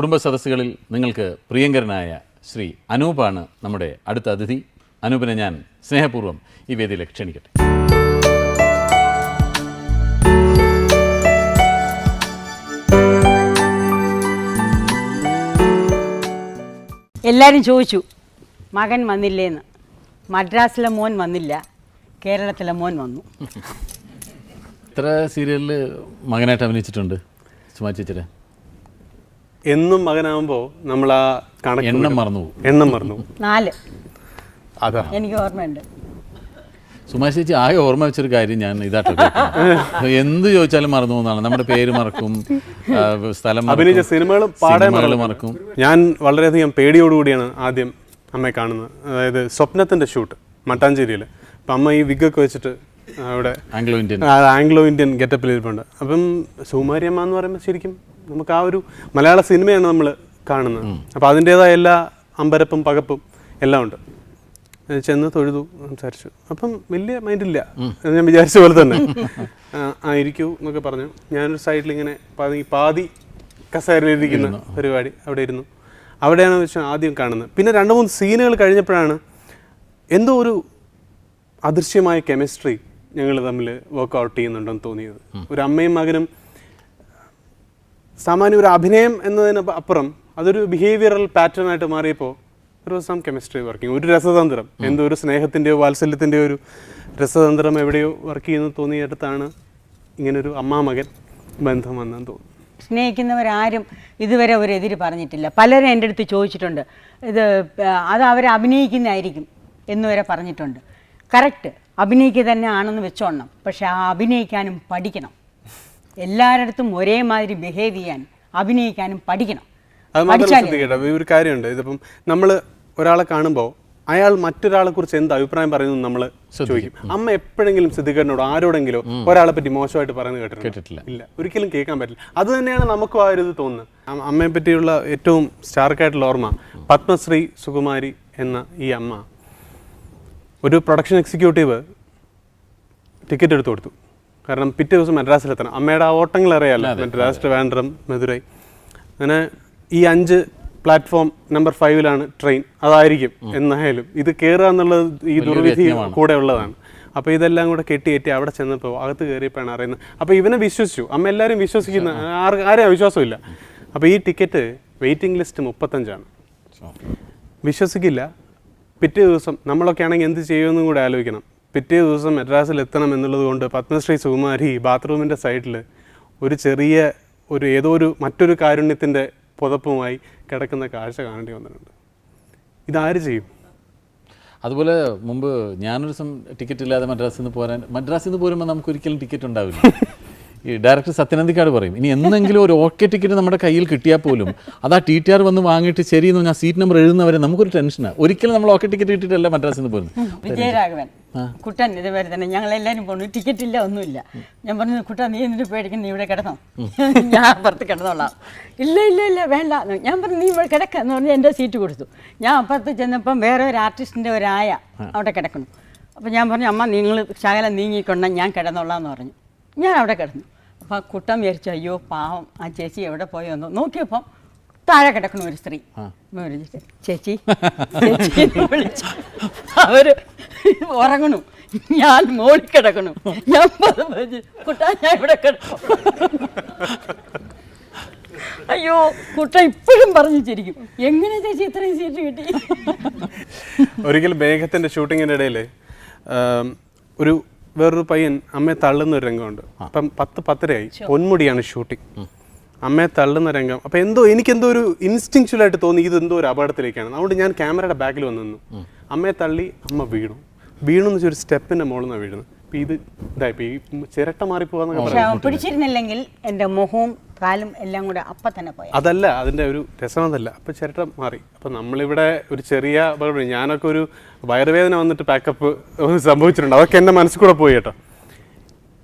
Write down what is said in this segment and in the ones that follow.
കുടുംബ സദസ്സുകളിൽ നിങ്ങൾക്ക് പ്രിയങ്കരനായ ശ്രീ അനൂപാണ് നമ്മുടെ അടുത്ത അതിഥി. അനൂപിനെ ഞാൻ സ്നേഹപൂർവം ഈ വേദിയിലേക്ക് ക്ഷണിക്കട്ടെ. എല്ലാവരും ചോദിച്ചു മകൻ വന്നില്ലേന്ന്? മദ്രാസിലെ മോൻ വന്നില്ല കേരളത്തിലെ മോൻ വന്നു. ഇത്ര സീരിയലിൽ മകനായിട്ട് അഭിനയിച്ചിട്ടുണ്ട് സുമാ ചേച്ചിയുടെ എന്നും മകനാകുമ്പോൾ നമ്മൾ ആ കണക്ക് എണ്ണം മറന്നു പോകും. എണ്ണം മറന്നു നാല്. അതാ. എനിക്ക് ഓർമ്മയുണ്ട്. സുമാ ചേച്ചി ആകെ ഓർമ്മ വെച്ചൊരു കാര്യം ഞാൻ ഇതാട്ടോ കേൾക്കുന്നത്. എന്ത് ചോദിച്ചാലും മറന്നു പോകുന്നതാണ്. നമ്മുടെ പേര് മറക്കും ആ, സ്ഥലം മറക്കും, അഭിനയിച്ച സിനിമകൾ പാടെ. മറക്കും. ഞാൻ വളരെയധികം പേടിയോടുകൂടിയാണ് ആദ്യം അമ്മയെ കാണുന്നത്. അതായത് സ്വപ്നത്തിന്റെ ഷൂട്ട് മട്ടാഞ്ചേരിയിൽ അപ്പം അമ്മ ഈ വിഗൊക്കെ വെച്ചിട്ട് അവിടെ ആംഗ്ലോ ഇന്ത്യൻ ആ, ആംഗ്ലോ ഇന്ത്യൻ ഗെറ്റപ്പിൽ ഇരിപ്പുണ്ട്. അപ്പം സുകുമാരിയമ്മ എന്ന് പറയുമ്പോൾ ശരിക്കും നമുക്ക് ആ ഒരു മലയാള സിനിമയാണ് നമ്മൾ കാണുന്നത്. അപ്പോൾ അതിന്റെതായ എല്ലാ അമ്പരപ്പും പകപ്പും എല്ലാം ഉണ്ട്. ചെന്ന് തൊഴുതു സംസാരിച്ചു. അപ്പം വലിയ മൈൻഡില്ല എന്ന് ഞാൻ വിചാരിച്ച പോലെ തന്നെ. ആ, ആ ഇരിക്കൂ എന്നൊക്കെ പറഞ്ഞു. ഞാനൊരു സൈഡിൽ ഇങ്ങനെ പാതി പാതി കസേരയിലിരിക്കുന്ന പരിപാടി അവിടെ ഇരുന്നു. അവിടെയാണ് വെച്ചാൽ ആദ്യം കാണുന്നത്. പിന്നെ രണ്ട് മൂന്ന് സീനുകൾ കഴിഞ്ഞപ്പോഴാണ് എന്തോ ഒരു അദൃശ്യമായ കെമിസ്ട്രി ഞങ്ങൾ തമ്മിൽ വർക്കൗട്ട് ചെയ്യുന്നുണ്ടെന്ന് തോന്നിയത്. ഒരു അമ്മയും മകനും സാമാന്യ ഒരു അഭിനയം എന്നതിന് അപ്പുറം അതൊരു ബിഹേവിയറൽ പാറ്റേൺ ആയിട്ട് മാറിയപ്പോൾ ഒരു സം കെമിസ്ട്രി വർക്കിംഗ് ഒരു രസതന്ത്രം. എന്തോ ഒരു സ്നേഹത്തിന്റെയോ വാത്സല്യത്തിന്റെയോ ഒരു രസതന്ത്രം എവിടെയോ വർക്ക് ചെയ്യുന്ന തോന്നിയിടത്താണ് ഇങ്ങനൊരു അമ്മാ മകൻ ബന്ധം വന്നെന്ന് തോന്നുന്നു. സ്നേഹിക്കുന്നവരാരും ഇതുവരെ ഒരു എതിര് പറഞ്ഞിട്ടില്ല. പലരും എന്റെ അടുത്ത് ചോദിച്ചിട്ടുണ്ട് ഇത് അത് അവർ അഭിനയിക്കുന്നതായിരിക്കും എന്ന് വരെ പറഞ്ഞിട്ടുണ്ട്. കറക്റ്റ് അഭിനയിക്കുക തന്നെ ആണെന്ന് വെച്ചോണം. പക്ഷെ ആ അഭിനയിക്കാനും പഠിക്കണം. എല്ലാവരുടെ ഒരേമാതിരി ബിഹേവ് ചെയ്യാൻ അഭിനയിക്കാനും പഠിക്കണം. അത് മാത്രം പഠിച്ചാലേ ശ്രദ്ധിക്കട്ടെ ഒരു കാര്യമുണ്ട്. ഇതിപ്പം നമ്മൾ ഒരാളെ കാണുമ്പോൾ അയാൾ മറ്റൊരാളെ കുറിച്ച് എന്ത് അഭിപ്രായം പറയുന്നു നമ്മൾ ചോദിക്കും. അമ്മ എപ്പോഴെങ്കിലും സിദ്ധികരനോട് ആരോടെങ്കിലും ഒരാളെ പറ്റി മോശമായിട്ട് പറയുന്നത്? കേട്ടിട്ടില്ല. ഇല്ല. ഒരിക്കലും കേൾക്കാൻ പറ്റില്ല. അത് തന്നെയാണ് നമുക്കും ആ ഒരു ഇത് തോന്നുന്നത്. അമ്മയെ പറ്റിയുള്ള ഏറ്റവും സ്റ്റാർക്കായിട്ടുള്ള ഓർമ്മ പത്മശ്രീ സുകുമാരി എന്ന ഈ അമ്മ ഒരു പ്രൊഡക്ഷൻ എക്സിക്യൂട്ടീവ് ടിക്കറ്റ് എടുത്തു കൊടുത്തു. കാരണം പിറ്റേ ദിവസം മദ്രാസിലെത്തണം. അമ്മയുടെ ആ ഓട്ടങ്ങൾ അറിയാമല്ലോ മദ്രാസ് ട്രിവാൻഡ്രം മധുരൈ. അങ്ങനെ ഈ അഞ്ച് പ്ലാറ്റ്ഫോം നമ്പർ ഫൈവിലാണ് ട്രെയിൻ. അതായിരിക്കും എന്നായാലും ഇത് കയറുക എന്നുള്ളത് ഈ ദുർവിധി കൂടെ ഉള്ളതാണ്. അപ്പോൾ ഇതെല്ലാം കൂടെ കെട്ടിയേറ്റി അവിടെ ചെന്നപ്പോൾ അകത്ത് കയറിയപ്പോഴാണ് അറിയുന്നത്. അപ്പോൾ ഇവനെ വിശ്വസിച്ചു. അമ്മ എല്ലാവരും വിശ്വസിക്കുന്ന ആർക്ക് ആരെയും വിശ്വാസമില്ല. അപ്പോൾ ഈ ടിക്കറ്റ് വെയിറ്റിംഗ് ലിസ്റ്റ് മുപ്പത്തഞ്ചാണ്. വിശ്വസിക്കില്ല. പിറ്റേ ദിവസം നമ്മളൊക്കെ ആണെങ്കിൽ എന്ത് ചെയ്യുമെന്നും കൂടെ ആലോചിക്കണം. പിറ്റേ ദിവസം മദ്രാസിൽ എത്തണം എന്നുള്ളത് കൊണ്ട് പത്മശ്രീ സുകുമാരി ബാത്റൂമിന്റെ സൈഡിൽ ഒരു ചെറിയ ഒരു ഏതോ ഒരു മറ്റൊരു കാരുണ്യത്തിന്റെ പുതപ്പുമായി കിടക്കുന്ന കാഴ്ച കാണേണ്ടി വന്നിട്ടുണ്ട്. ഇതാര് ചെയ്യും? അതുപോലെ മുമ്പ് ഞാനൊരു ദിവസം ടിക്കറ്റ് ഇല്ലാതെ മദ്രാസിൽ നിന്ന് പോരാൻ മദ്രാസിൽ നിന്ന് പോരുമ്പോൾ നമുക്ക് ഒരിക്കലും ടിക്കറ്റ് ഉണ്ടാവില്ല. ഈ ഡയറക്ടർ സത്യനന്ദിക്കാട് പറയും ഇനി എന്തെങ്കിലും ഒരു ഓക്കെ ടിക്കറ്റ് നമ്മുടെ കയ്യിൽ കിട്ടിയാൽ പോലും അത് ആ ടി ടി ആർ വന്ന് വാങ്ങിയിട്ട് ശരിയെന്ന് പറഞ്ഞാൽ സീറ്റ് നമ്പർ എഴുതുന്നവരെ നമുക്കൊരു ടെൻഷനാണ് ഒരിക്കലും നമ്മൾ ഓക്കെ ടിക്കറ്റ് കിട്ടിയിട്ടല്ല മദ്രാസിൽ നിന്ന് പോകുന്നത് വിജയരാഘവൻ കുട്ടൻ ഇതുവരെ തന്നെ ഞങ്ങൾ എല്ലാവരും പോണു. ടിക്കറ്റ് ഇല്ല ഒന്നുമില്ല. ഞാൻ പറഞ്ഞു കുട്ടൻ നീ എന്നിട്ട് പേടിക്കുന്നു നീ ഇവിടെ കിടന്നോ. ഞാൻ അപ്പുറത്ത് കിടന്നോളാം. ഇല്ല ഇല്ല ഇല്ല വേണ്ട. ഞാൻ പറഞ്ഞു നീ ഇവിടെ കിടക്ക എന്ന് പറഞ്ഞ് എന്റെ സീറ്റ് കൊടുത്തു. ഞാൻ അപ്പുറത്ത് ചെന്നപ്പം വേറെ ഒരു ആർട്ടിസ്റ്റിന്റെ ഒരായ അവിടെ കിടക്കുന്നു. അപ്പം ഞാൻ പറഞ്ഞു അമ്മ നിങ്ങൾ ശകലം നീങ്ങിക്കൊണ്ടാൽ ഞാൻ കിടന്നോളാം എന്ന് പറഞ്ഞു. ഞാൻ അവിടെ കിടന്നു. അപ്പം ആ കുട്ടൻ വിചാരിച്ചു അയ്യോ പാവം ആ ചേച്ചി എവിടെ പോയെന്നോ നോക്കിയപ്പം താഴെ കിടക്കണ ഒരു സ്ത്രീ. വിളിച്ചിട്ട്, ചേച്ചി ചേച്ചി എന്ന് വിളിച്ചു. അവർ ഉറങ്ങണു. ഞാൻ മോളി കിടക്കണു. ഞാൻ കുട്ടാ ഞാൻ ഇവിടെ കിടക്കും അയ്യോ കുട്ട ഇപ്പോഴും പറഞ്ഞു ചിരിക്കും. എങ്ങനെ ചേച്ചി ഇത്രയും സീറ്റ് കിട്ടി? ഒരിക്കൽ ഷൂട്ടിങ്ങിന്റെ ഇടയിൽ ഒരു വേറൊരു പയ്യൻ അമ്മയെ തള്ളുന്ന ഒരു രംഗമുണ്ട് അപ്പം പത്ത് പത്തരയായി. പൊന്മുടിയാണ് ഷൂട്ടിംഗ്. അമ്മയെ തള്ളുന്ന രംഗം. അപ്പം എന്തോ എനിക്കെന്തോ ഒരു ഇൻസ്റ്റിങ്ച്വലായിട്ട് തോന്നി ഇത് എന്തോ ഒരു അപകടത്തിലേക്കാണ്. അതുകൊണ്ട് ഞാൻ ക്യാമറയുടെ ബാക്കിൽ വന്നു നിന്നു. അമ്മയെ തള്ളി അമ്മ വീണു. വീണു എന്ന് വെച്ചാൽ ഒരു സ്റ്റെപ്പിന്റെ മുകളിൽ നിന്നാണ് വീഴുന്നത്. അപ്പം ഇത് ഇതായി. ഈ ചിരട്ട മാറിപ്പോവാന്നൊക്കെ പക്ഷെ പിടിച്ചിരുന്നില്ലെങ്കിൽ എന്റെ മുഖവും കാലും എല്ലാം കൂടെ അപ്പം തന്നെ പോയി അതല്ല അതിന്റെ ഒരു രസം അതല്ല. അപ്പം ചിരട്ട മാറി. അപ്പം നമ്മളിവിടെ ഒരു ചെറിയ ഞാനൊക്കെ ഒരു വയറുവേദന വന്നിട്ട് പാക്കപ്പ് സംഭവിച്ചിട്ടുണ്ട്. അതൊക്കെ എന്റെ മനസ്സിൽ കൂടെ പോയി കേട്ടോ.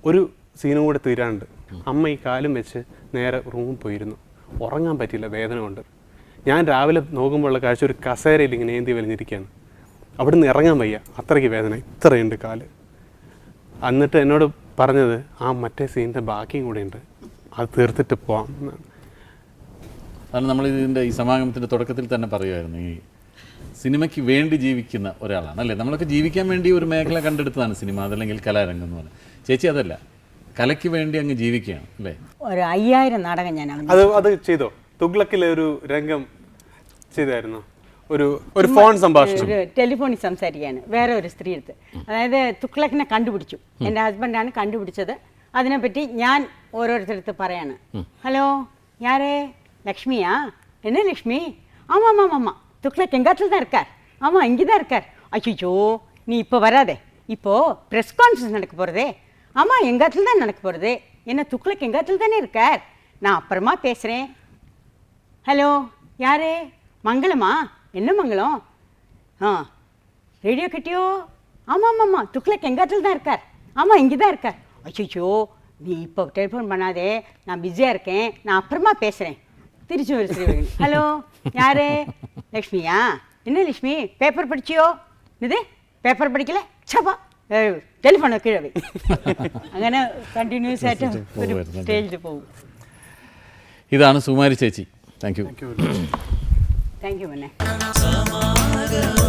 ഒരു സീനും കൂടെ തീരാണ്ട് അമ്മ ഈ കാലും വെച്ച് നേരെ റൂമിൽ പോയിരുന്നു. ഉറങ്ങാൻ പറ്റിയില്ല വേദന കൊണ്ട്. ഞാൻ രാവിലെ നോക്കുമ്പോഴുള്ള കാഴ്ച ഒരു കസേരയിൽ ഇങ്ങനെ ഏന്തി വലിഞ്ഞിരിക്കുകയാണ്. അവിടുന്ന് ഇറങ്ങാൻ വയ്യ. അത്രയ്ക്ക് വേദന. ഇത്രയുണ്ട് കാൽ. എന്നിട്ട് എന്നോട് പറഞ്ഞത് ആ മറ്റേ സീനിന്റെ ബാക്കിയും കൂടെ ഉണ്ട്. അത് തീർത്തിട്ട് പോവാം. എന്നാണ് കാരണം നമ്മൾ ഇതിന്റെ ഈ സമാഗമത്തിന്റെ തുടക്കത്തിൽ തന്നെ പറയുമായിരുന്നു ഈ സിനിമയ്ക്ക് വേണ്ടി ജീവിക്കുന്ന ഒരാളാണ് അല്ലേ? നമ്മളൊക്കെ ജീവിക്കാൻ വേണ്ടി ഒരു മേഖല കണ്ടെടുത്തതാണ് സിനിമ അതല്ലെങ്കിൽ കലാരംഗം എന്ന് പറയുന്നത് ചേച്ചി അതല്ല കലയ്ക്ക് വേണ്ടി അങ്ങ് ജീവിക്കുകയാണ് അല്ലേ? ഒരു അയ്യായിരം നാടകം ഞാൻ അത് അത് ചെയ്തോ? തുഗ്ലക്കിലെ ഒരു രംഗം ചെയ്തായിരുന്നു. ഒരു ഒരു ഫോൺ സംഭാഷണം. ഒരു ടെലിഫോണിൽ സംസാരിക്കുകയാണ് വേറെ ഒരു സ്ത്രീ അടുത്ത് അതായത് തുക്ലക്കിനെ കണ്ടുപിടിച്ചു. എന്റെ ഹസ്ബൻഡാണ് കണ്ടുപിടിച്ചത്. അതിനെപ്പറ്റി ഞാൻ ഓരോരുത്തരടുത്ത് പറയാണ് ഹലോ யாரே லக்ஷ்மியா என்ன லக்ஷ்மி ஆமாம் ஆமாம் ஆமாம் துக்ளக் எங்காத்துல தான் இருக்கார் ஆமாம் இங்கே தான் இருக்கார் அச்சோ நீ இப்போ வராதே இப்போ ப்ரெஸ் கான்ஃபரன்ஸ் நடக்க போகிறதே ஆமாம் எங்காத்துல தான் நடக்க போகிறது என்ன துக்ளக் எங்காத்துல தானே இருக்கார் நான் அப்புறமா பேசுகிறேன் ஹலோ யாரு மங்களமா என்ன மங்களம் ஆ ரேடியோ கிட்டியோ ஆமாம் ஆமாம் ஆமாம் துக்ளக் எங்காத்தில் தான் இருக்கார் ஆமாம் இங்கே தான் இருக்கார் அச்சோ நீ இப்போ டெலிஃபோன் பண்ணாதே நான் பிஸியாக இருக்கேன் நான் அப்புறமா பேசுகிறேன் திருச்சி ஒரு ஸ்ரீவகன் ஹலோ யாரு லக்ஷ்மியா என்ன லக்ஷ்மி பேப்பர் படிச்சியோ ഇത് പേപ്പർ പഠിക്കലേ ഛപ്പാ ടെലിഫോൺ കീഴെ പോയി അങ്ങനെ കണ്ടിന്യൂസ് ആയിട്ട് ഒരു പോകുമായിരുന്നു. സ്റ്റേജിൽ പോകും ഇതാണ് സുമാരി ചേച്ചി താങ്ക് യു താങ്ക് യു മന്നെ സമാഗമ